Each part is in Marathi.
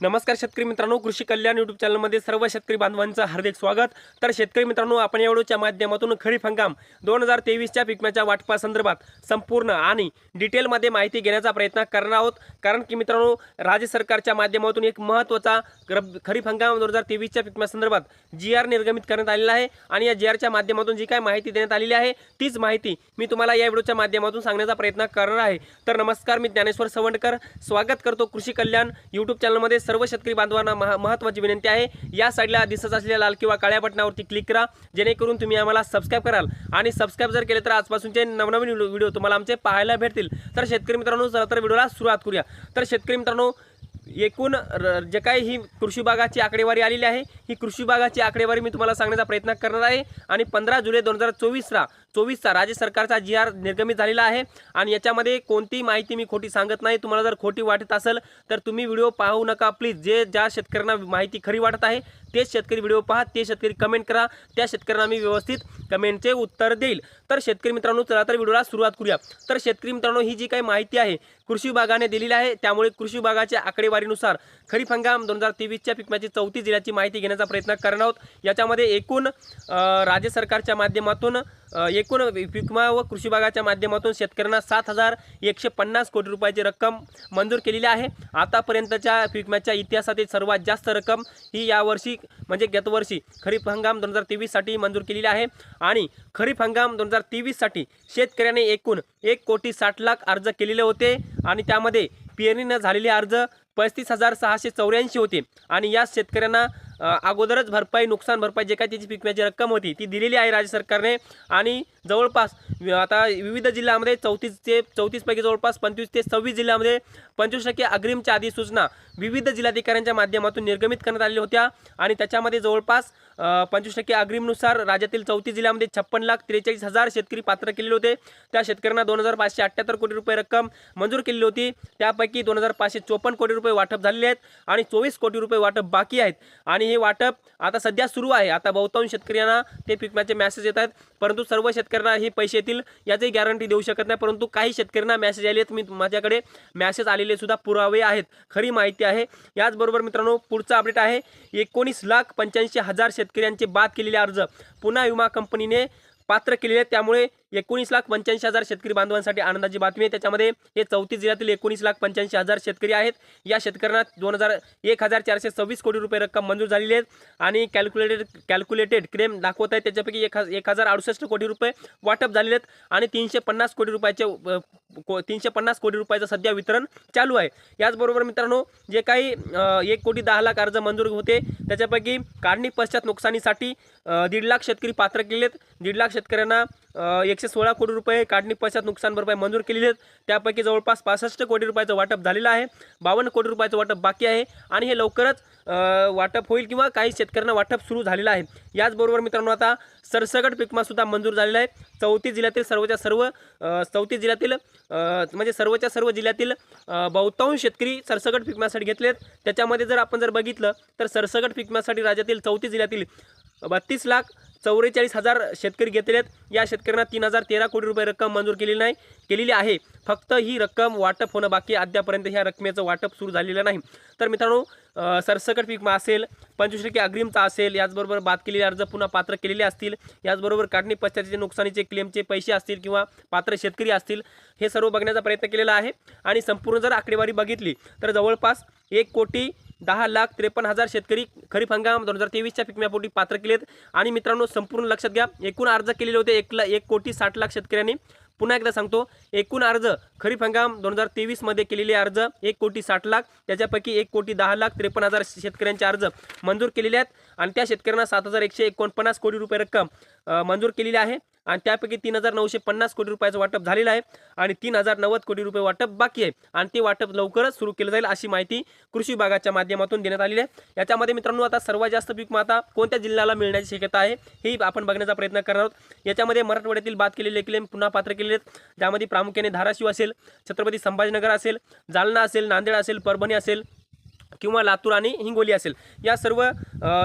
नमस्कार शेतकरी मित्रांनो कृषी कल्याण यूट्यूब चॅनलमध्ये सर्व शेतकरी बांधवांचं हार्दिक स्वागत. तर शेतकरी मित्रांनो आपण या व्हिडिओच्या माध्यमातून खरीप हंगाम दोन हजार तेवीसच्या पिकम्याच्या वाटपासंदर्भात संपूर्ण आणि डिटेलमध्ये माहिती घेण्याचा प्रयत्न करणार आहोत. कारण की मित्रांनो राज्य सरकारच्या माध्यमातून एक महत्त्वाचा खरीप हंगाम दोन हजार तेवीसच्या पिकम्यासंदर्भात जी आर निर्गमित करण्यात आलेला आहे आणि या जी आरच्या माध्यमातून जी काय माहिती देण्यात आलेली आहे तीच माहिती मी तुम्हाला या व्हिडिओच्या माध्यमातून सांगण्याचा प्रयत्न करणार आहे. तर नमस्कार मी ज्ञानेश्वर सवंडकर. स्वागत करतो कृषी कल्याण यूट्यूब चॅनलमध्ये सर्व शेतकरी बांधवांना महा महत्त्वाची विनंती आहे. या साईडला दिसत असलेल्या लाल किंवा काळ्या बटनावरती क्लिक करा. जेणेकरून तुम्ही आम्हाला सबस्क्राईब कराल. आणि सबस्क्राईब जर केले तर आजपासूनचे नवनवीन व्हिडिओ व्हिडिओ तुम्हाला आमचे पाहायला भेटतील. तर शेतकरी मित्रांनो चला तर व्हिडिओला सुरुवात करूया. तर शेतकरी मित्रांनो एकूण र- जे काही ही कृषी भागाची आकडेवारी आलेली आहे ही कृषी भागाची आकडेवारी मी तुम्हाला सांगण्याचा प्रयत्न करणार आहे. आणि पंधरा जुलै दोन हजार चोवीसला चोवीसचा राज्य सरकारचा जी आर निर्गमित झालेला आहे. आणि याच्यामध्ये कोणतीही माहिती मी खोटी सांगत नाही. तुम्हाला जर खोटी वाटत असेल तर तुम्ही व्हिडिओ पाहू नका. प्लीज जे ज्या शेतकऱ्यांना माहिती खरी वाटत आहे तेच शेतकरी व्हिडिओ पहा. ते शेतकरी कमेंट करा. त्या शेतकऱ्यांना मी व्यवस्थित कमेंटचे उत्तर देईल. तर शेतकरी मित्रांनो चला तर व्हिडिओला सुरुवात करूया. तर शेतकरी मित्रांनो ही जी काही माहिती आहे कृषी विभागाने दिलेली आहे. त्यामुळे कृषी विभागाच्या आकडेवारीनुसार खरीप हंगाम दोन हजार तेवीसच्या पिकमाची चौथी जिल्ह्याची माहिती घेण्याचा प्रयत्न करणार आहोत. याच्यामध्ये एकूण राज्य सरकारच्या माध्यमातून एक एकूण विमा व कृषी विभागाच्या माध्यमातून शेतकऱ्यांना सात हजार एकशे पन्नास कोटी रुपयाची रक्कम मंजूर केलेली आहे. आतापर्यंतच्या पिकम्याच्या इतिहासातील सर्वात जास्त रक्कम ही यावर्षी म्हणजे गतवर्षी खरीप हंगाम दोन हजार तेवीससाठी मंजूर केलेली आहे. आणि खरीप हंगाम दोन हजार तेवीससाठी शेतकऱ्याने एकूण एक कोटी साठ लाख अर्ज केलेले होते आणि त्यामध्ये पेरणीनं झालेले अर्ज पस्तीस हजार सहाशे चौऱ्याऐंशी होते. आणि या शेतकऱ्यांना अगोदरच भरपाई नुकसान भरपाई जे काय त्याची पिकण्याची रक्कम होती ती दिलेली आहे राज्य सरकारने. आणि जवळपास आता विविध जिल्ह्यामध्ये चौतीस ते चौतीसपैकी जवळपास पंचवीस ते सव्वीस जिल्ह्यामध्ये पंचवीस टक्के अग्रिमच्या अधिसूचना विविध जिल्हाधिकाऱ्यांच्या माध्यमातून निर्गमित करण्यात आलेल्या होत्या. आणि त्याच्यामध्ये जवळपास पंचवीस टक्के अग्रिमनुसार राज्यातील चौतीस जिल्ह्यामध्ये छप्पन लाख त्रेचाळीस हजार शेतकरी पात्र केलेले होते. त्या शेतकऱ्यांना दोन हजार पाचशे अठ्ठ्याहत्तर कोटी रुपये रक्कम मंजूर केलेली होती. त्यापैकी दोन हजार पाचशे चोपन्न कोटी रुपये वाटप झालेले आहेत आणि चोवीस कोटी रुपये वाटप बाकी आहेत. आणि हे वाटप आता सध्या सुरू आहे. आता बहुतांश शेतकऱ्यांना ते पिकण्याचे मॅसेज येत आहेत. परंतु सर्व शेतकऱ्यांना हे पैसे येतील याची गॅरंटी देऊ शकत नाही. परंतु काही शेतकऱ्यांना मॅसेज आले आहेत. मी माझ्याकडे मॅसेज आलेले सुद्धा पुरावे आहेत. खरी माहिती आहे. याचबरोबर मित्रांनो पुढचा अपडेट आहे. एकोणीस लाख पंच्याऐंशी हजार शेतकऱ्यांचे बाद केलेले अर्ज. पुन्हा विमा कंपनीने पात्र केलेले आहेत. त्यामुळे एकोणीस लाख पंच्याऐंशी हजार शेतकरी बांधवांसाठी आनंदाची बातमी आहे. त्याच्यामध्ये हे चौतीस जिल्ह्यातील एकोणीस लाख पंच्याऐंशी हजार शेतकरी आहेत. या शेतकऱ्यांना दोन हजार एक हजार चारशे सव्वीस कोटी रुपये रक्कम मंजूर झालेली आहेत आणि कॅल्क्युलेटेड कॅल्क्युलेटेड क्लेम दाखवत आहेत त्याच्यापैकी एक हज- एक हजार अडुसष्ट कोटी रुपये वाटप झालेले आहेत. आणि तीनशे पन्नास कोटी रुपयाचे को- तीनशे पन्नास कोटी रुपयाचं सध्या वितरण चालू आहे. याचबरोबर मित्रांनो जे काही एक कोटी दहा लाख अर्ज मंजूर होते. त्याच्यापैकी काढणी पश्चात नुकसानीसाठी दीड लाख शेतकरी पात्र केलेत. आहेत दीड लाख शेतकऱ्यांना एकशे एकशे सोळा कोटी रुपये काढणी पश्चात नुकसान भरपाई मंजूर केलेली आहेत. त्यापैकी जवळपास पासष्ट कोटी रुपयाचं वाटप झालेलं आहे. बावन्न कोटी रुपयाचं वाटप बाकी आहे. आणि हे लवकरच वाटप होईल किंवा काही शेतकऱ्यांना वाटप सुरू झालेलं आहे. याचबरोबर मित्रांनो आता सरसकट पिकमासुद्धा मंजूर झालेला आहे. चौतीस जिल्ह्यातील सर्वच्या सर्व चौतीस जिल्ह्यातील म्हणजे सर्वच्या सर्व जिल्ह्यातील बहुतांश शेतकरी सरसकट पिकम्यासाठी घेतले आहेत त्याच्यामध्ये जर आपण जर बघितलं तर सरसकट पिकम्यासाठी राज्यातील चौतीस जिल्ह्यातील बत्तीस लाख चौवेचाळीस हजार शेतकरी घेतलेले आहेत. या शेतकऱ्यांना तीन हजार तेरा कोटी रुपये रक्कम मंजूर केलेली नाही केलेली आहे. फक्त ही रक्कम वाटप होणं बाकी अद्यापर्यंत ह्या रकमेचं वाटप सुरू झालेलं नाही. तर मित्रांनो सरसकट पीक असेल पंचवीस टक्के अग्रिमता असेल याचबरोबर बाद केलेले अर्ज पुन्हा पात्र केलेले असतील याचबरोबर काढणी पश्चाचे नुकसानीचे क्लेमचे पैसे असतील किंवा पात्र शेतकरी असतील हे सर्व बघण्याचा प्रयत्न केलेला आहे. आणि संपूर्ण जर आकडेवारी बघितली तर जवळपास एक कोटी दहा लाख त्रेपन्न हजार शेतकरी खरीप हंगाम दोन हजार तेवीसच्या पिकम्यापोटी पात्र केलेत. आणि मित्रांनो संपूर्ण लक्षात घ्या एकूण अर्ज केलेले होते एक ला एक कोटी साठ लाख शेतकऱ्यांनी. पुन्हा एकदा सांगतो एकूण अर्ज खरीप हंगाम दोन हजार तेवीसमध्ये केलेले अर्ज एक कोटी साठ लाख त्याच्यापैकी एक कोटी दहा लाख त्रेपन्न हजार शेतकऱ्यांचे अर्ज मंजूर केलेले आहेत. आणि त्या शेतकऱ्यांना सात हजार एकशे एकोणपन्नास कोटी रुपये रक्कम मंजूर केलेली आहे. आणि त्यापैकी तीन हजार नऊशे पन्नास कोटी रुपयाचं वाटप झालेलं आहे आणि तीन हजार नव्वद कोटी रुपये वाटप बाकी आहे. आणि ते वाटप लवकरच सुरू केलं जाईल अशी माहिती कृषी विभागाच्या माध्यमातून देण्यात आलेली आहे. याच्यामध्ये मित्रांनो आता सर्वात जास्त पीक माता कोणत्या जिल्ह्याला मिळण्याची शक्यता आहे हे आपण बघण्याचा प्रयत्न करणार आहोत. याच्यामध्ये मराठवाड्यातील बाद केलेले क्लेम पुन्हा पात्र केलेले आहेत. ज्यामध्ये प्रामुख्याने धाराशिव असेल छत्रपती संभाजीनगर असेल जालना असेल नांदेड असेल परभणी असेल किंवा लातूर आणि हिंगोली असेल. या सर्व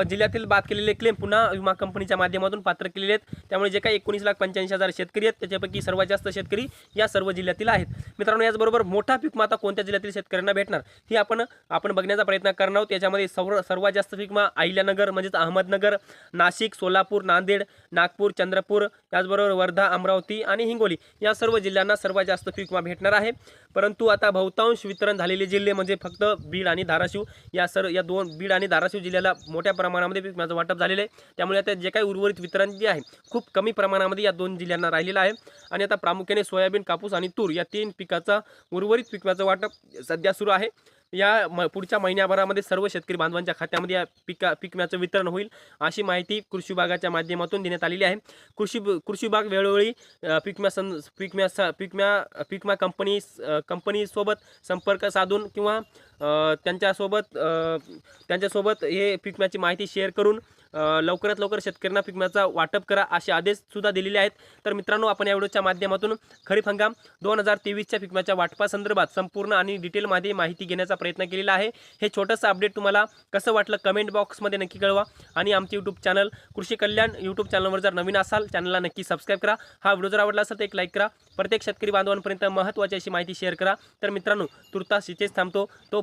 जिल्ह्यातील बाद केलेले क्लेम पुन्हा विमा कंपनीच्या माध्यमातून पात्र केलेले आहेत. त्यामुळे जे काही एकोणीस लाख पंच्याऐंशी हजार शेतकरी आहेत त्याच्यापैकी सर्वात जास्त शेतकरी या सर्व जिल्ह्यातील आहेत. मित्रांनो याचबरोबर मोठा पीक आता कोणत्या जिल्ह्यातील शेतकऱ्यांना भेटणार? ही आपण आपण बघण्याचा प्रयत्न करणार आहोत. याच्यामध्ये सर्व सर्वात जास्त पीक विमा अहिल्यानगर म्हणजेच अहमदनगर नाशिक सोलापूर नांदेड नागपूर चंद्रपूर त्याचबरोबर वर्धा अमरावती आणि हिंगोली या सर्व जिल्ह्यांना सर्वात जास्त पीक भेटणार आहे. परंतु आता बहुतांश वितरण झालेले जिल्हे म्हणजे फक्त बीड आणि धाराशिव या सर्व या दोन बीड आणि धाराशिव जिल्ह्याला मोठ्या प्रमाणामध्ये पीक वाटप झालेलं आहे. त्यामुळे आता जे काही उर्वरित वितरण जे आहे खूप कमी प्रमाणामध्ये या दोन जिल्ह्यांना राहिलेलं आहे. आणि आता प्रामुख्याने सोयाबीन कापूस आणि तूर या तीन पिकाचा उर्वरित पिकम्याचं वाटप सध्या सुरू आहे. या म पुढच्या महिन्याभरामध्ये सर्व शेतकरी बांधवांच्या खात्यामध्ये या पिका पीक विम्याचं वितरण होईल अशी माहिती कृषी विभागाच्या माध्यमातून देण्यात आलेली आहे. कृषी कृषी विभाग वेळोवेळी पिकम्या पीक विमा सं पीक विमा स- पीक विमा पीक विमा कंपनी कंपनीसोबत संपर्क साधून किंवा त्यांच्यासोबत त्यांच्यासोबत हे पीक विम्याची माहिती शेअर करून लवकरात लवकर शेतकऱ्यांना पीक विम्याचा वाटप करा असे आदेशसुद्धा दिलेले आहेत. तर मित्रांनो आपण या व्हिडिओच्या माध्यमातून खरीप हंगाम दोन हजार तेवीसच्या पीक विम्याच्या वाटपासंदर्भात संपूर्ण आणि डिटेलमध्ये माहिती घेण्याचा प्रयत्न केलेला आहे. हे छोटंसं अपडेट तुम्हाला कसं वाटलं कमेंट बॉक्समध्ये नक्की कळवा. आणि आमचे यूट्यूब चॅनल कृषी कल्याण यूट्यूब चॅनलवर जर नवीन असाल चॅनलला नक्की सबस्क्राईब करा. हा व्हिडिओ जर आवडला असेल तर एक लाईक करा. प्रत्येक शेतकरी बांधवांपर्यंत महत्त्वाची अशी माहिती शेअर करा. तर मित्रांनो तुर्तास इथेच थांबतो. तो